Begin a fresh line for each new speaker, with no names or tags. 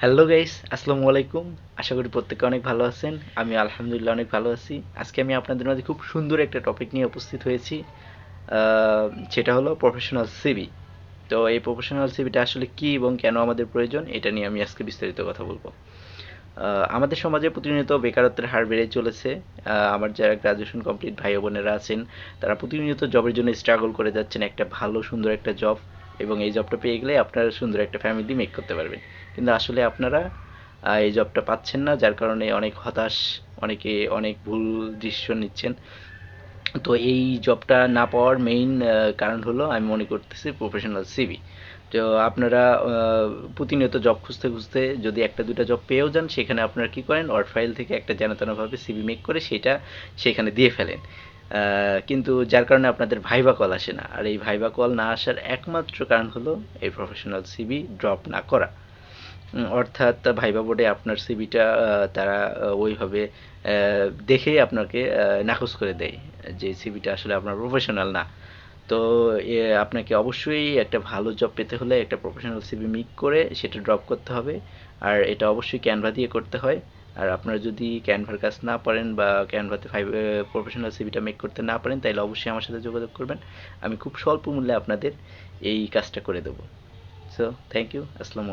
Hello guys আসসালামু আলাইকুম আশা করি প্রত্যেকে অনেক ভালো আছেন। আমি আলহামদুলিল্লাহ অনেক ভালো আছি। আজকে আমি আপনাদের মাঝে খুব সুন্দর একটা টপিক নিয়ে উপস্থিত হয়েছি সেটা হলো প্রফেশনাল সিবি তো এই প্রফেশনাল সিবিটা আসলে কি এবং কেন আমাদের প্রয়োজন, এটা নিয়ে আমি আজকে বিস্তারিত কথা বলব। আমাদের সমাজে প্রতিনিয়ত বেকারত্বের হার বেড়ে চলেছে। আমার যারা গ্রাজুয়েশন কমপ্লিট ভাই বোনেরা আছেন, তারা প্রতিনিয়ত জবের জন্য স্ট্রাগল করে যাচ্ছেন একটা ভালো, সুন্দর একটা জব এবং এই জবটা পেয়ে গেলে আপনারা সুন্দর একটা ফ্যামিলি মেক করতে পারবেন। কিন্তু আসলে আপনারা এই জবটা পাচ্ছেন না, যার কারণে অনেক হতাশ, অনেকে অনেক ভুল ডিসিশন নিচ্ছেন। তো এই জবটা না পাওয়ার মেইন কারণ হলো আমি মনে করতেছি প্রফেশনাল সিবি তো আপনারা প্রতিনিয়ত জব খুঁজতে খুঁজতে যদি একটা দুটা জব পেয়েও যান, সেখানে আপনারা কি করেন ওয়ার্ড ফাইল থেকে একটা জানাতানাভাবে সিবি মেক করে সেটা সেখানে দিয়ে ফেলেন। কিন্তু যার কারণে আপনাদের ভাইবা কল আসে না। আর এই ভাইবা কল না আসার একমাত্র কারণ হলো এই প্রফেশনাল সিবি ড্রপ না করা। অর্থাৎ ভাইবা বোর্ডে আপনার সিবিটা তারা ওইভাবে আহ, দেখে আপনাকে নাকচ করে দেয় যে সিবিটা আসলে আপনার প্রফেশনাল না। তো আপনাকে অবশ্যই একটা ভালো জব পেতে হলে একটা প্রফেশনাল সিবি মিক করে সেটা ড্রপ করতে হবে। আর এটা অবশ্যই ক্যানভা দিয়ে করতে হয়। আর আপনারা যদি ক্যানভার কাজ না পারেন বা ক্যানভাতে ফাইভ প্রফেশনাল সিভিটা মেক করতে না পারেন তাহলে অবশ্যই আমার সাথে যোগাযোগ করবেন। আমি খুব স্বল্প মূল্যে আপনাদের এই কাজটা করে দেবো। সো থ্যাংক ইউ আসসালামু